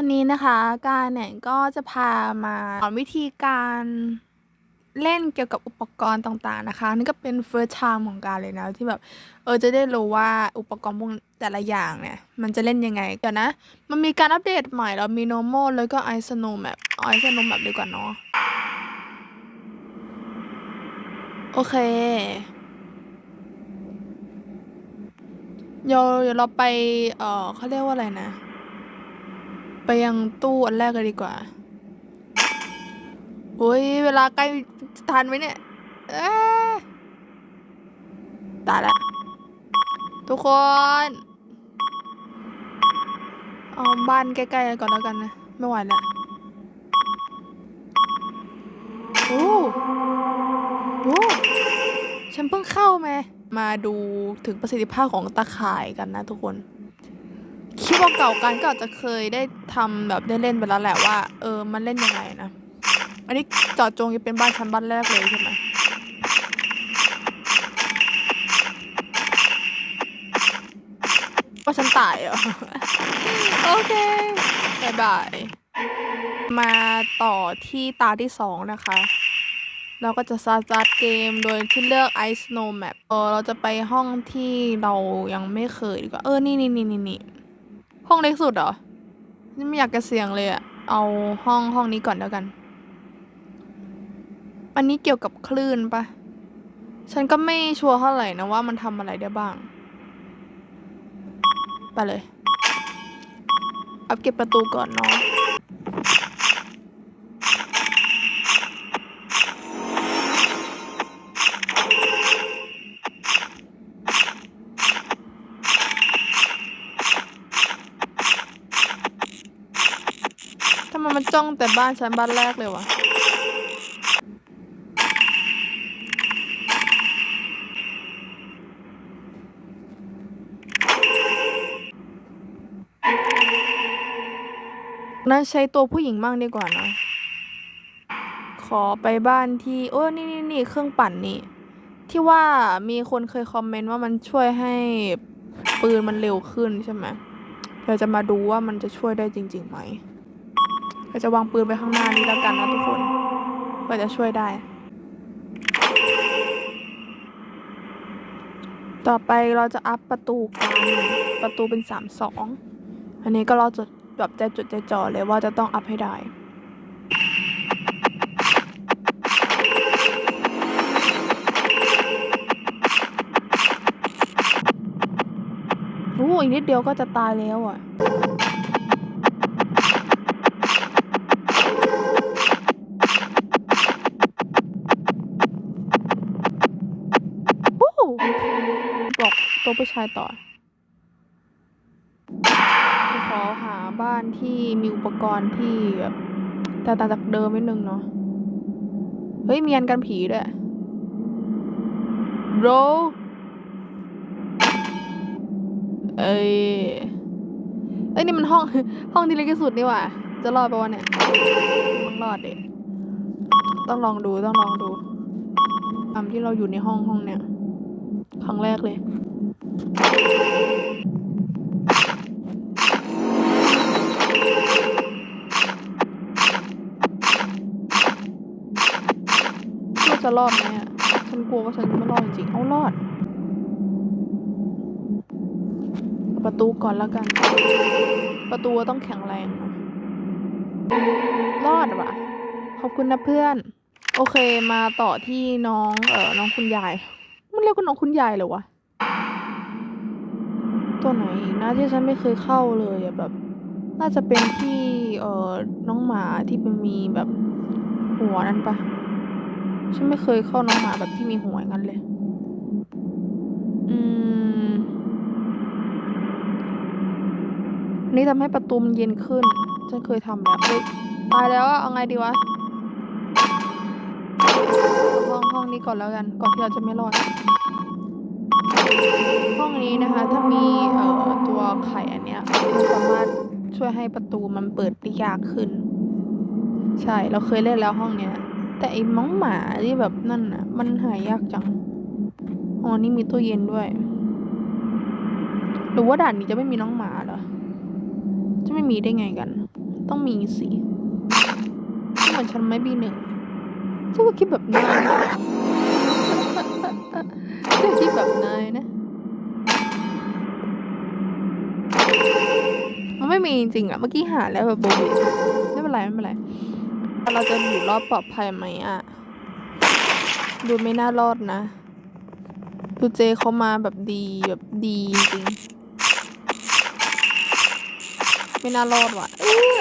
วันนี้นะคะการเนี่ยก็จะพามาสอนวิธีการเล่นเกี่ยวกับอุปกรณ์ต่างๆนะคะ นี่ก็เป็น first time ของการเลยนะ ที่แบบ เออจะได้รู้ว่าอุปกรณ์พวกแต่ละอย่างเนี่ย มันจะเล่นยังไงเดี๋ยวนะ มันมีการอัปเดตใหม่แล้วมี normal แล้วก็ i snow map เอา i snow map ดีกว่าเนาะโอเคเดี๋ยวเดี๋ยวเราไปเออเขาเรียกว่าอะไรนะ ไปยังตู้อันแรกเลยดีกว่า โอ้ย เวลาใกล้ทันไหมเนี่ยตายละ ทุกคน เอาบ้านใกล้ๆก่อนแล้วกันนะ ไม่ไหวแล้วโอ้โหฉันเพิ่งเข้ามา มาดูถึงประสิทธิภาพของตาข่ายกันนะทุกคน คลิปเก่ากันก็อาจจะเคยได้ทำแบบได้เล่นไปแล้วแหละว่า เออมันเล่นยังไงนะ อันนี้จอดจงจะเป็นบ้านชั้นบ้านแรกเลยใช่ไหมว่าฉันตายเหรอ โอเคบายบาย มาต่อที่ตาที่สองนะคะ เราก็จะสตาร์ทเกมโดยที่เลือก Ice Snow Map เออเราจะไปห้องที่เรายังไม่เคยดีกว่า เออ นี่นี่นี่นี่นี่ ห้องเล็กสุดเหรอ นี่ไม่อยากจะเสี่ยงเลยอะเอาห้องห้องนี้ก่อนแล้วกัน อันนี้เกี่ยวกับคลื่นปะ ฉันก็ไม่ชัวร์เท่าไหร่นะว่ามันทำอะไรได้บ้าง ไปเลย อัพเก็บประตูก่อนเนาะ ทำไมมันจ้องแต่บ้านฉันบ้านแรกเลยวะนั้นใช้ตัวผู้หญิงบ้างดีกว่านะ ขอไปบ้านที่โอ้นี่นี่นี่เครื่องปั่นนี่ ที่ว่ามีคนเคยคอมเมนต์ว่ามันช่วยให้ปืนมันเร็วขึ้นใช่ไหมเราจะมาดูว่ามันจะช่วยได้จริง ๆ ไหม เราจะวางปืนไปข้างหน้านี้แล้วกันนะทุกคนเพื่อจะช่วยได้ ต่อไปเราจะอัพประตูกันประตูเป็นสามสองอันนี้ก็เราจดแบบใจจดใจจ่อเลยว่าจะต้องอัพให้ได้โอ้อีกนิดเดียวก็จะตายแล้วอะายต่อขอหาบ้านที่มีอุปกรณ์ที่แบบแตกต่างจากเดิมนิดนึงเนาะ เฮ้ย มียันกันผีด้วยโรเอ้ย เอ้ย นี่มันห้อง ห้องที่เล็กที่สุดนี่หว่า จะรอดปะวะเนี่ยต้องรอดเด็ต้องลองดูต้องลองดูตามที่เราอยู่ในห้องห้องเนี่ย ครั้งแรกเลย จะรอดไหมอะ ฉันกลัวว่าฉันจะไม่รอดจริงๆ เอารอด ประตูก่อนแล้วกัน ประตูต้องแข็งแรง รอดว่ะ ขอบคุณนะเพื่อน โอเคมาต่อที่น้อง เออน้องคุณยาย มันเรียกว่าน้องคุณยายเหรอวะ ตัวไหนนะที่ฉันไม่เคยเข้าเลยแบบ น่าจะเป็นที่เออน้องหมาที่เป็นมีแบบหัวนั่นปะฉันไม่เคยเข้าน้องหมาแบบที่มีหัวงั้นเลย อืมนี่ทำให้ประตูมันเย็นขึ้น ฉันเคยทำแล้วเฮ้ยตายแล้วอะเอาไงดีวะห้องห้องนี้ก่อนแล้วกัน ก่อนที่เราจะไม่รอด ห้องนี้นะคะถ้ามีเอ่อตัวไข่อันเนี้ยมันสามารถช่วยให้ประตูมันเปิดได้ยากขึ้น ใช่เราเคยเล่นแล้วห้องเนี้ย แต่ไอ้น้องหมาที่แบบนั่นน่ะ มันหายยากจังอ๋อนี่มีตู้เย็นด้วยหรือว่าด่านนี้จะไม่มีน้องหมาเหรอ จะไม่มีได้ไงกัน ต้องมีสิเหมือนฉันไม่บีหนึ่งฉันก็คิดแบบนายนฉันคิดแบบนายนะ มัน ไม่มีจริงอะเมื่อกี้หาแล้วแบบโบเบไม่เป็นไรไม่เป็นไร เราจะอยู่รอดปลอดภัยไหมอะดูไม่น่ารอดนะดูเจเขามาแบบดีแบบดีจริง ไม่น่ารอดว่ะ เออ